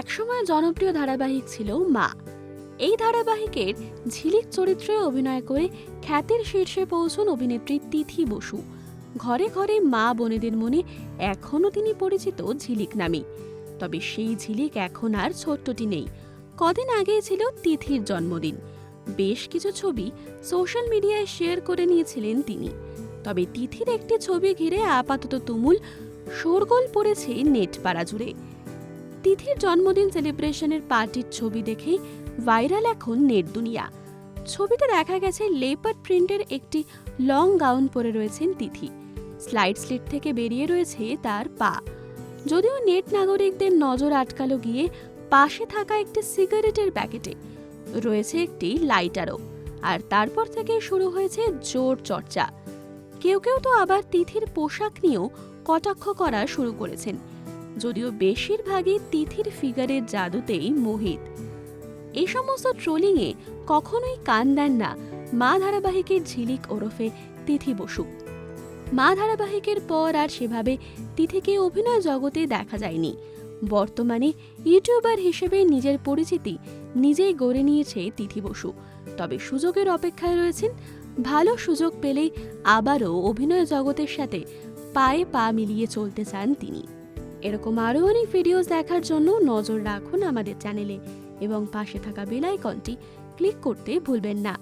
একসময় জনপ্রিয় ধারাবাহিক ছিল মা। এই ধারাবাহিকের ঝিলিক চরিত্রে অভিনয় করে খ্যাতির শীর্ষে পৌঁছন অভিনেত্রী তিথি বসু। ঘরে ঘরে মা বোনেদের মনে এখনও তিনি পরিচিত ঝিলিক নামে। তবে সেই ঝিলিক এখন আর ছোট্টটি নেই। কদিন আগেই ছিল তিথির জন্মদিন। বেশ কিছু ছবি সোশ্যাল মিডিয়ায় শেয়ার করে নিয়েছিলেন তিনি। তবে তিথির একটি ছবি ঘিরে আপাতত তুমুল শোরগোল পড়েছে নেট পাড়া জুড়ে। তিথির জন্মদিন সেলিব্রেশনের পার্টির ছবি দেখেই ভাইরাল এখন নেট দুনিয়া। ছবিতে দেখা গেছে লেপার প্রিন্টের একটি লং গাউন পরে রয়েছেন তিথি। স্লাইড স্লিট থেকে বেরিয়ে রয়েছে তার পা। যদিও নেট নাগরিকদের নজর আটকালো গিয়ে পাশে থাকা একটি সিগারেটের প্যাকেটে রয়েছে একটি লাইটারও। আর তারপর থেকে শুরু হয়েছে জোর চর্চা। কেউ কেউ তো আবার তিথির পোশাক নিয়েও কটাক্ষ করা শুরু করেছেন। যদিও বেশিরভাগই তিথির ফিগারের জাদুতেই মোহিত। এই সমস্ত ট্রোলিংয়ে কখনোই কান দেন না মা ধারাবাহিকের ঝিলিক ওরফে তিথি বসু। মা ধারাবাহিকের পর আর সেভাবে তিথিকে অভিনয় জগতে দেখা যায়নি। বর্তমানে ইউটিউবার হিসেবে নিজের পরিচিতি নিজেই গড়ে নিয়েছে তিথি বসু। তবে সুযোগের অপেক্ষায় রয়েছেন, ভালো সুযোগ পেলেই আবারও অভিনয় জগতের সাথে পায়ে পা মিলিয়ে চলতে চান তিনি। এরকম আরও অনেক ভিডিওস দেখার জন্য নজর রাখুন আমাদের চ্যানেলে এবং পাশে থাকা বেল আইকনটি ক্লিক করতে ভুলবেন না।